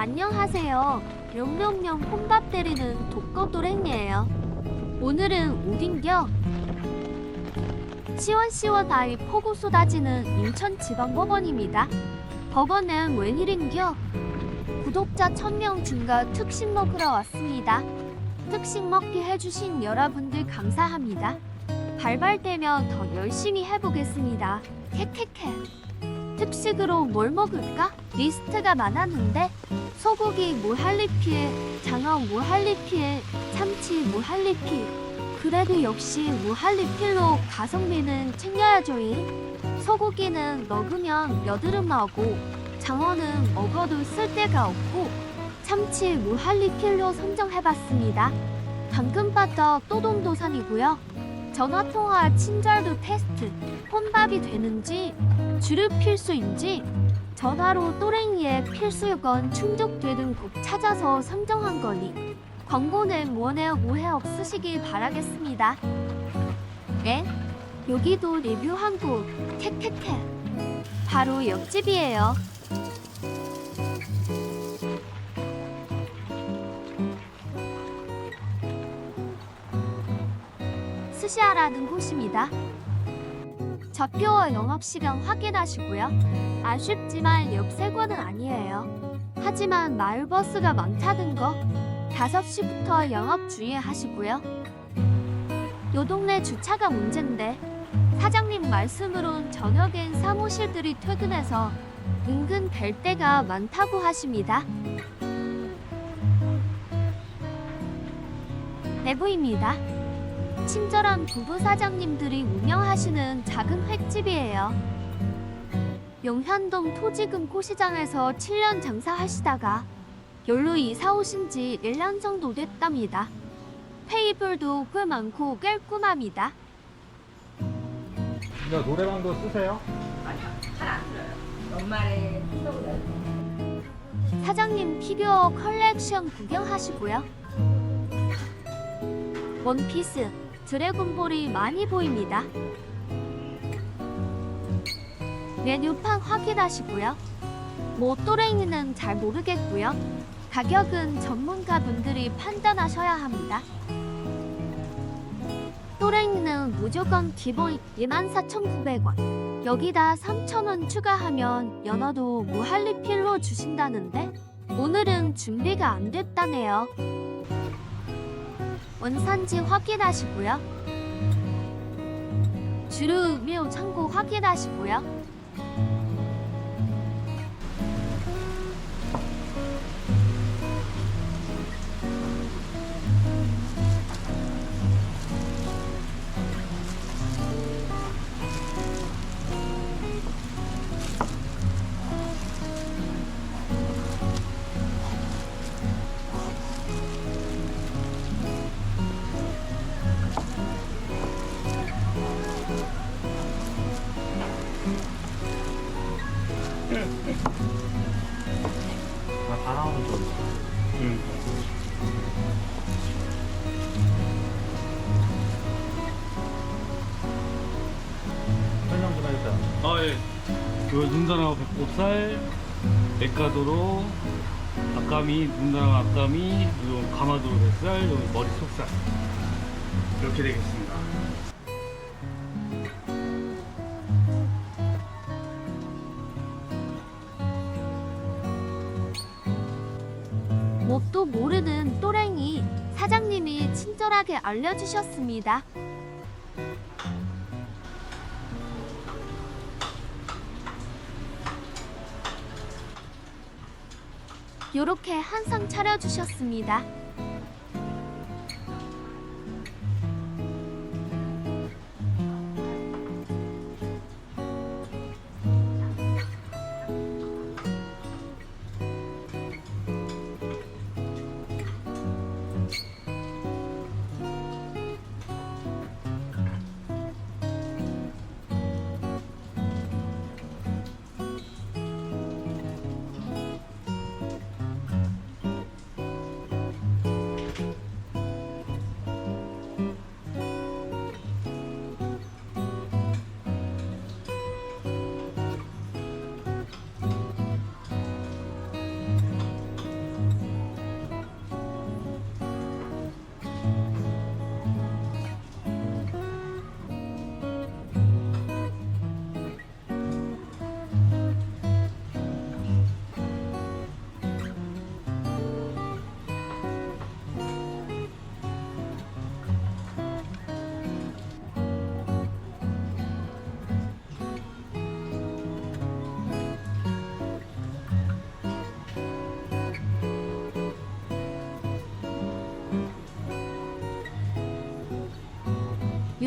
안녕하세요. 명명명 혼밥 때리는 독거도랭이에요. 오늘은 어딘겨? 시원시원 아이 폭우 쏟아지는 인천지방법원입니다. 법원은 웬일인겨? 구독자 1000명 증가 특식 먹으러 왔습니다. 특식 먹게 해주신 여러분들 감사합니다. 발발되면 더 열심히 해보겠습니다. 캐캐캐. 특식으로 뭘 먹을까? 리스트가 많았는데 소고기 무할리피에 장어 무할리피에 참치 무할리피. 그래도 역시 무할리필로 가성비는 챙겨야죠잉. 소고기는 먹으면 여드름 나고 장어는 먹어도 쓸데가 없고 참치 무할리필로 선정해봤습니다. 당근바터 또돈도산이고요. 전화통화 친절도 테스트 혼밥이 되는지 주류 필수인지 전화로 또랭이의 필수 요건 충족되는 곳 찾아서 선정한 거니 광고는 원해 오해 없으시길 바라겠습니다. 네? 여기도 리뷰한 곳 캐캐캐 바로 옆집이에요. 스시아라는 곳입니다. 좌표와 영업시간 확인하시고요. 아쉽지만 역세권은 아니에요. 하지만 마을버스가 많다는 거 5시부터 영업 주의하시고요. 요 동네 주차가 문제인데 사장님 말씀으론 저녁엔 사무실들이 퇴근해서 은근 될 때가 많다고 하십니다. 내부입니다. 친절한 부부 사장님들이 운영 하시는 작은 횟집이에요. 용현동 토지금 고시장에서 7년 장사하시다가 열로 이사 오신 지 1년 정도 됐답니다. 테이블도 꽤 많고 깔끔합니다. 너 노래방도 쓰세요? 잘안 들어요. 연말에 한다고 사장님 피규어 컬렉션 구경하시고요. 원피스, 드래곤볼이 많이 보입니다. 메뉴판 확인하시고요. 뭐 또랭이는 잘 모르겠고요. 가격은 전문가분들이 판단하셔야 합니다. 또랭이는 무조건 기본 24,900원. 여기다 3,000원 추가하면 연어도 무할리필로 주신다는데 오늘은 준비가 안 됐다네요. 원산지 확인하시고요. 주류 음료 창고 확인하시고요. 아, 다 나오는 거. 응. 설명 좀 해주세요. 아, 예. 그 눈다랑어 백곱살, 에카도로, 아까미, 눈다랑어 아까미, 그리고 가마도로 뱃살, 여기 머리 속살. 이렇게 되겠습니다. 뭣도 모르는 또랭이 사장님이 친절하게 알려주셨습니다. 요렇게 한 상 차려주셨습니다.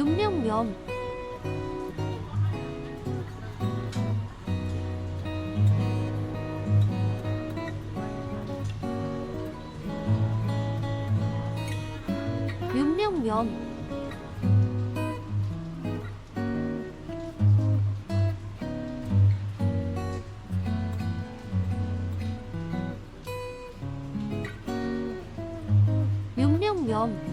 육육면 육육면 육육면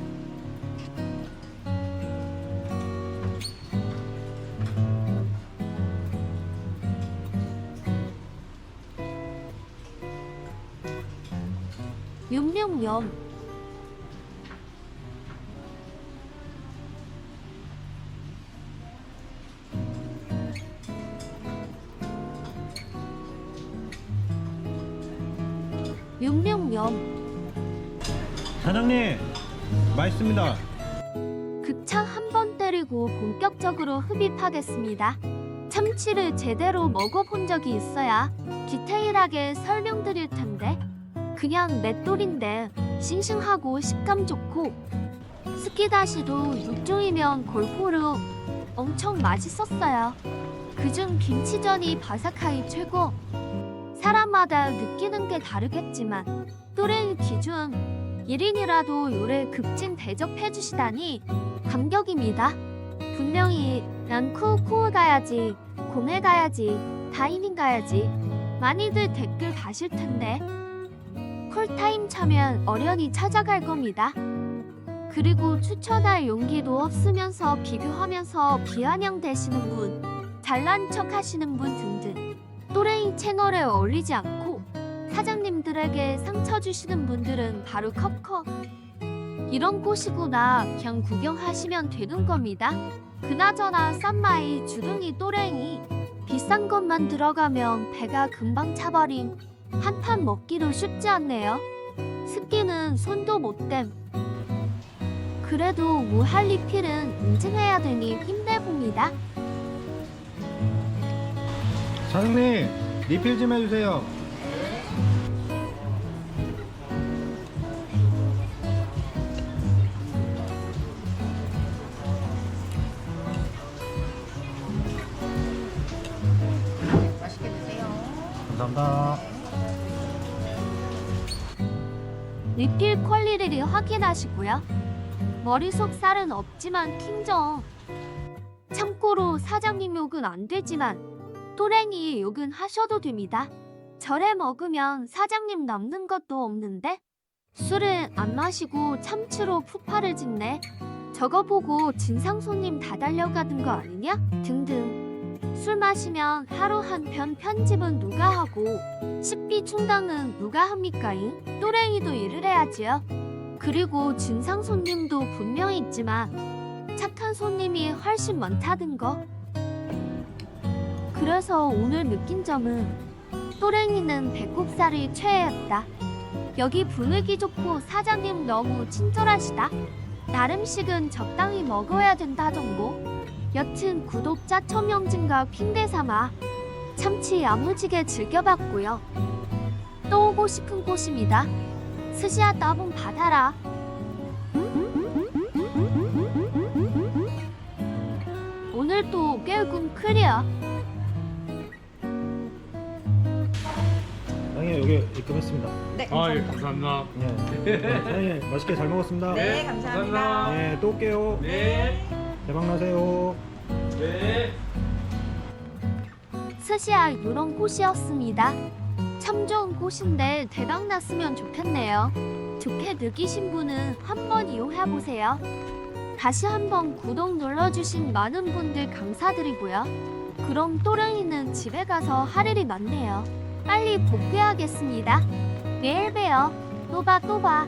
육육면 육육면 사장님, 맛있습니다. 극찬 한번 때리고 본격적으로 흡입하겠습니다. 참치를 제대로 먹어본 적이 있어야 디테일하게 설명드릴 텐데 그냥 맷돌인데 싱싱하고 식감 좋고 스키다시도 육종이면 골고루 엄청 맛있었어요. 그중 김치전이 바삭하기 최고. 사람마다 느끼는 게 다르겠지만 또래 기준 1인이라도 요래 급진 대접해 주시다니 감격입니다. 분명히 난 쿠쿠 가야지, 공회 가야지, 다이닝 가야지. 많이들 댓글 다실 텐데 콜타임 차면 어련히 찾아갈 겁니다. 그리고 추천할 용기도 없으면서 비교하면서 비아냥대시는 분, 잘난 척 하시는 분 등등 또래이 채널에 어울리지 않고 사장님들에게 상처 주시는 분들은 바로 컵컵 이런 곳이구나 그냥 구경하시면 되는 겁니다. 그나저나 쌈마이 주둥이 또랭이 비싼 것만 들어가면 배가 금방 차버린 한 판 먹기도 쉽지 않네요. 습기는 손도 못 댐. 그래도 무할리 필은 인증해야 되니 힘내 봅니다. 사장님, 리필 좀 해주세요. 맛있게 드세요. 감사합니다. 리필 퀄리티를 확인하시고요. 머릿속 살은 없지만 킹정. 참고로 사장님 욕은 안 되지만 또랭이 욕은 하셔도 됩니다. 절에 먹으면 사장님 남는 것도 없는데 술을 안 마시고 참치로 푸파를 짓네. 저거 보고 진상 손님 다 달려가는 거 아니냐? 등등. 술 마시면 하루 한 편 편집은 누가 하고 식비 충당은 누가 합니까? 잉? 또랭이도 일을 해야지요. 그리고 진상 손님도 분명히 있지만 착한 손님이 훨씬 많다는 거. 그래서 오늘 느낀 점은 또랭이는 배꼽살이 최애였다. 여기 분위기 좋고 사장님 너무 친절하시다. 나름식은 적당히 먹어야 된다 정도. 여튼 구독자 천명 증가 핑계 삼아 참치 야무지게 즐겨봤고요. 또 오고 싶은 곳입니다. 스시야 따봉 받아라. 오늘도 깨금 클리어. 사장님, 여기 입금했습니다. 네, 아, 예, 감사합니다. 감사합니다. 네. 사장님, 맛있게 잘 먹었습니다. 네, 감사합니다. 네, 또 올게요. 네. 대박 나세요. 네. 스시야 이런 곳이었습니다. 참 좋은 곳인데 대박 났으면 좋겠네요. 좋게 느끼신 분은 한번 이용해 보세요. 다시 한번 구독 눌러주신 많은 분들 감사드리고요. 그럼 또랑이는 집에 가서 할 일이 많네요. 빨리 복귀하겠습니다. 내일 봬요. 또 봐, 또 봐.